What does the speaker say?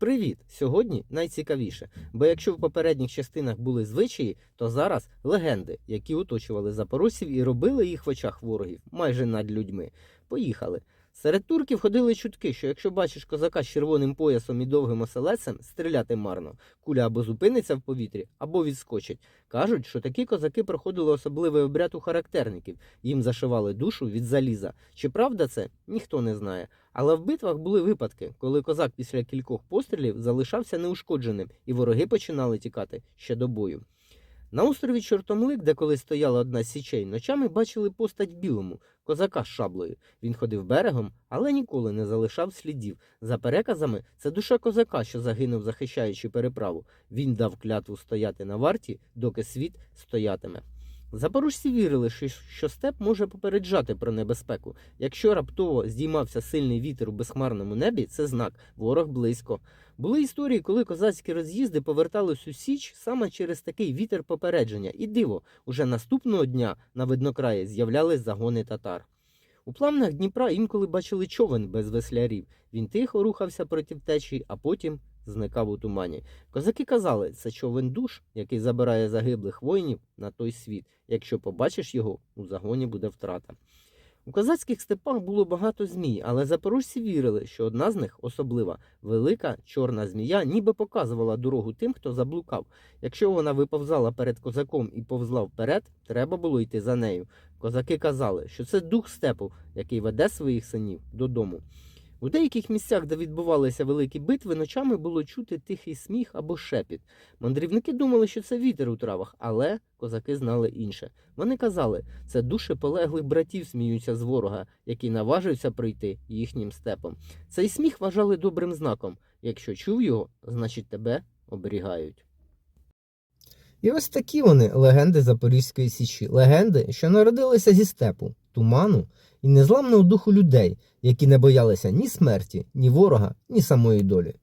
Привіт! Сьогодні найцікавіше. Бо якщо в попередніх частинах були звичаї, то зараз легенди, які оточували запорожців і робили їх в очах ворогів майже над людьми. Поїхали. Серед турків ходили чутки, що якщо бачиш козака з червоним поясом і довгим оселецем, стріляти марно. Куля або зупиниться в повітрі, або відскочить. Кажуть, що такі козаки проходили особливий обряд у характерників, їм зашивали душу від заліза. Чи правда це? Ніхто не знає. Але в битвах були випадки, коли козак після кількох пострілів залишався неушкодженим, і вороги починали тікати ще до бою. На острові Чортомлик, де колись стояла одна з січей, ночами бачили постать білому, козака з шаблею. Він ходив берегом, але ніколи не залишав слідів. За переказами, це душа козака, що загинув, захищаючи переправу. Він дав клятву стояти на варті, доки світ стоятиме. Запорожці вірили, що, степ може попереджати про небезпеку. Якщо раптово здіймався сильний вітер у безхмарному небі, це знак ворог близько. Були історії, коли козацькі роз'їзди повертались у Січ саме через такий вітер попередження. І диво, уже наступного дня на виднокраї з'являлись загони татар. У плавнах Дніпра інколи бачили човен без веслярів. Він тихо рухався проти течії, а потім зникав у тумані. Козаки казали, це човен душ, який забирає загиблих воїнів на той світ. Якщо побачиш його, у загоні буде втрата. У козацьких степах було багато змій, але запорожці вірили, що одна з них, особлива, велика чорна змія, ніби показувала дорогу тим, хто заблукав. Якщо вона виповзала перед козаком і повзла вперед, треба було йти за нею. Козаки казали, що це дух степу, який веде своїх синів додому. У деяких місцях, де відбувалися великі битви, ночами було чути тихий сміх або шепіт. Мандрівники думали, що це вітер у травах, але козаки знали інше. Вони казали, це душі полеглих братів сміються з ворога, який наважився пройти їхнім степом. Цей сміх вважали добрим знаком. Якщо чув його, значить тебе оберігають. І ось такі вони легенди Запорізької Січі. Легенди, що народилися зі степу, туману і незламного духу людей, які не боялися ні смерті, ні ворога, ні самої долі.